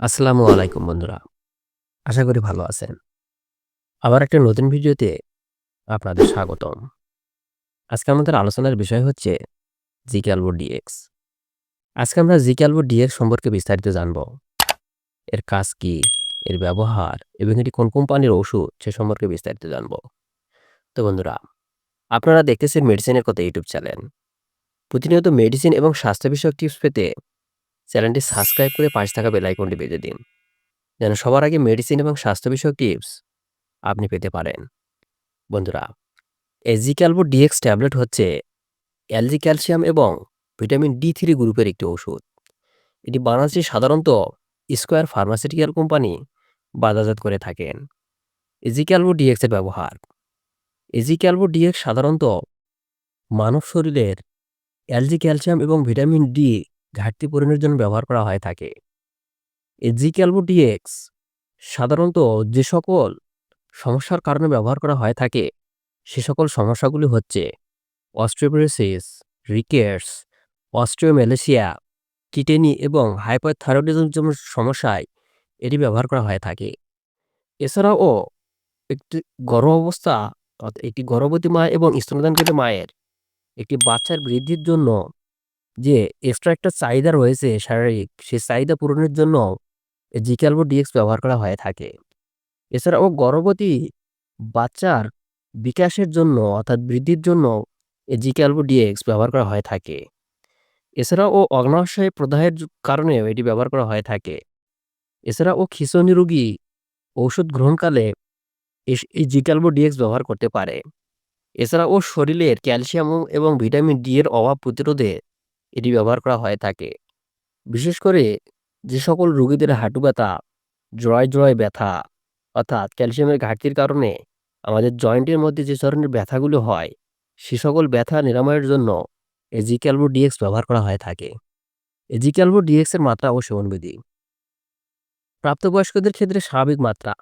আসসালামু আলাইকুম, বন্ধুরা। আশা করি ভালো আছেন। আবার একটা নতুন ভিডিওতে আপনাদের স্বাগতম। আজকে আমাদের আলোচনার বিষয় হচ্ছে জিক্যালবো ডিএক্স। আজকে আমরা জিক্যালবো ডিএক্স সম্পর্কে বিস্তারিত জানব। এর কাজ কি, এর ব্যবহার, এবং এটি কোন কোম্পানির ওষুধ, সে সম্পর্কে বিস্তারিত জানব। তো বন্ধুরা, আপনারা দেখতেছেন মেডিসিনের কথা ইউটিউব চ্যানেল। প্রতিনিয়ত মেডিসিন এবং স্বাস্থ্য বিষয়ক টিপস পেতে চ্যানেলটি সাবস্ক্রাইব করে পাশে থাকা বেল আইকনটি বেজে দিন। যেন সবার আগে মেডিসিন এবং স্বাস্থ্য বিষয়ক টিপস আপনি পেতে পারেন। বন্ধুরা এজি ক্যালবো ডিএক্স ট্যাবলেট হচ্ছে এলজি ক্যালসিয়াম এবং ভিটামিন ডি থ্রি গ্রুপের একটি ওষুধ। এটি বাংলাদেশে সাধারণত স্কোয়ার ফার্মাসিউটিক্যাল কোম্পানি বাজারজাত করে থাকেন। এজি ক্যালবো ডিএক্সের ব্যবহার। এজি ক্যালবো ডিএক্স সাধারণত মানব শরীরের এলজি ক্যালসিয়াম এবং ভিটামিন ডি ঘাটতি পূরণের জন্য ব্যবহার করা হয়ে থাকে। এই জি ক্যালবো ডিএক্স সাধারণত যে সকল সমস্যার কারণে ব্যবহার করা হয়ে থাকে, সে সকল সমস্যাগুলি হচ্ছে অস্ট্রিওপোরোসিস রিকেটস অস্ট্রিওমেলেসিয়া কিটেনি এবং হাইপারথাইরয়েডিজম যেমন সমস্যায় এটি ব্যবহার করা হয়ে থাকে। এছাড়াও একটি গর্ভাবস্থা অর্থাৎ একটি গর্ভবতী মা এবং স্তনদানকারী মায়ের একটি বাচ্চার বৃদ্ধির জন্য যে এক্সট্রা একটা চাহিদা রয়েছে শারীরিক, সেই চাহিদা পূরণের জন্য জিক্যালবো ডিএক্স ব্যবহার করা হয়ে থাকে। এছাড়াও গর্ভবতী বাচ্চার বিকাশের জন্য অর্থাৎ বৃদ্ধির জন্য জিক্যালবো ডিএক্স ব্যবহার করা হয়ে থাকে। এছাড়াও অগ্নাশয় প্রদাহের কারণেও এটি ব্যবহার করা হয়ে থাকে। এছাড়াও খিঁচুনি রোগী ঔষধ গ্রহণকালে এই জিক্যালবো ডিএক্স ব্যবহার করতে পারে। এছাড়াও শরীরের ক্যালসিয়াম এবং ভিটামিন ডি এর অভাব প্রতিরোধে এটি ব্যবহার করা হয়ে থাকে। বিশেষ করে যে সকল রোগীদের হাঁটু ব্যথা জয় জয় ব্যথা, অর্থাৎ ক্যালসিয়ামের ঘাটতির কারণে আমাদের জয়েন্টের মধ্যে যে ধরনের ব্যথাগুলো হয়, সে সকল ব্যথা নিরাময়ের জন্য এজিক্যালবো ডিএক্স ব্যবহার করা হয়ে থাকে। এজিক্যালবো ডিএক্স এর মাত্রা ও সেবনবিধি প্রাপ্তবয়স্কদের ক্ষেত্রে স্বাভাবিক মাত্রা।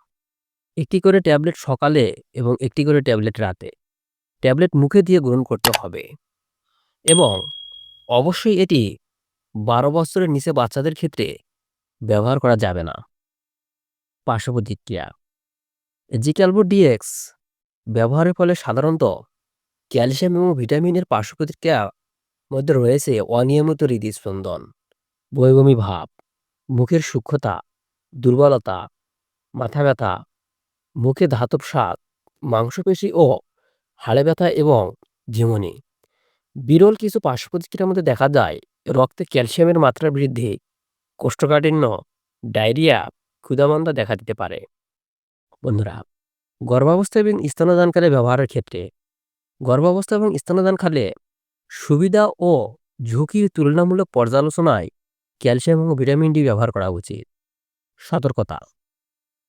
একটি করে ট্যাবলেট সকালে এবং একটি করে ট্যাবলেট রাতে। ট্যাবলেট মুখে দিয়ে গ্রহণ করতে হবে। এবং অবশ্যই এটি বারো বছরের নিচে বাচ্চাদের ক্ষেত্রে ব্যবহার করা যাবে না। পার্শ্ব প্রতিক্রিয়া জিক্যালবো ডিএক্স ব্যবহারের ফলে সাধারণত ক্যালসিয়াম এবং ভিটামিনের পার্শ্ব প্রতিক্রিয়া মধ্যে রয়েছে অনিয়মিত হৃদস্পন্দন বৈবমি ভাব, মুখের সূক্ষ্মতা, দুর্বলতা, মাথা ব্যথা, মুখে ধাতব স্বাদ, মাংসপেশি ও হাড়ে ব্যথা এবং ঝিমুনি। বিরল কিছু পার্শ্বপ্রতিক্রিয়ার মধ্যে দেখা যায়, রক্তে ক্যালসিয়ামের মাত্রা বৃদ্ধি, কোষ্ঠকাঠিন্য, ডায়রিয়া ক্ষুধামন্দা দেখা দিতে পারে। বন্ধুরা, গর্ভাবস্থা এবং স্তনদানকালে ব্যবহারের ক্ষেত্রে, গর্ভাবস্থা এবং স্তনদানকালে সুবিধা ও ঝুঁকির তুলনামূলক পর্যালোচনায় ক্যালসিয়াম এবং ভিটামিন ডি ব্যবহার করা উচিত। সতর্কতা,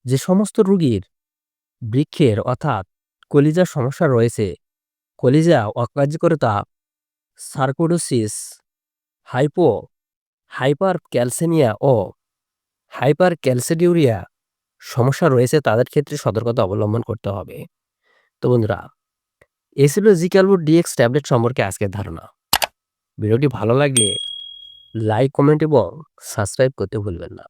যে সমস্ত রোগীর বৃক্ষের অর্থাৎ কলিজার সমস্যা রয়েছে, কলিজা অকার্যকরতা সার্কোডোসিস, হাইপো হাইপার ক্যালসেমিয়া ও হাইপার ক্যালসেডিউরিয়া সমস্যা রয়েছে তাদের ক্ষেত্রে সতর্কতা অবলম্বন করতে হবে। তো বন্ধুরা এই ছিল জিক্যালবো ডিএক্স ট্যাবলেট সম্পর্কে আজকের ধারণা। ভিডিওটি ভালো লাগলে লাইক, কমেন্ট এবং সাবস্ক্রাইব করতে ভুলবেন না।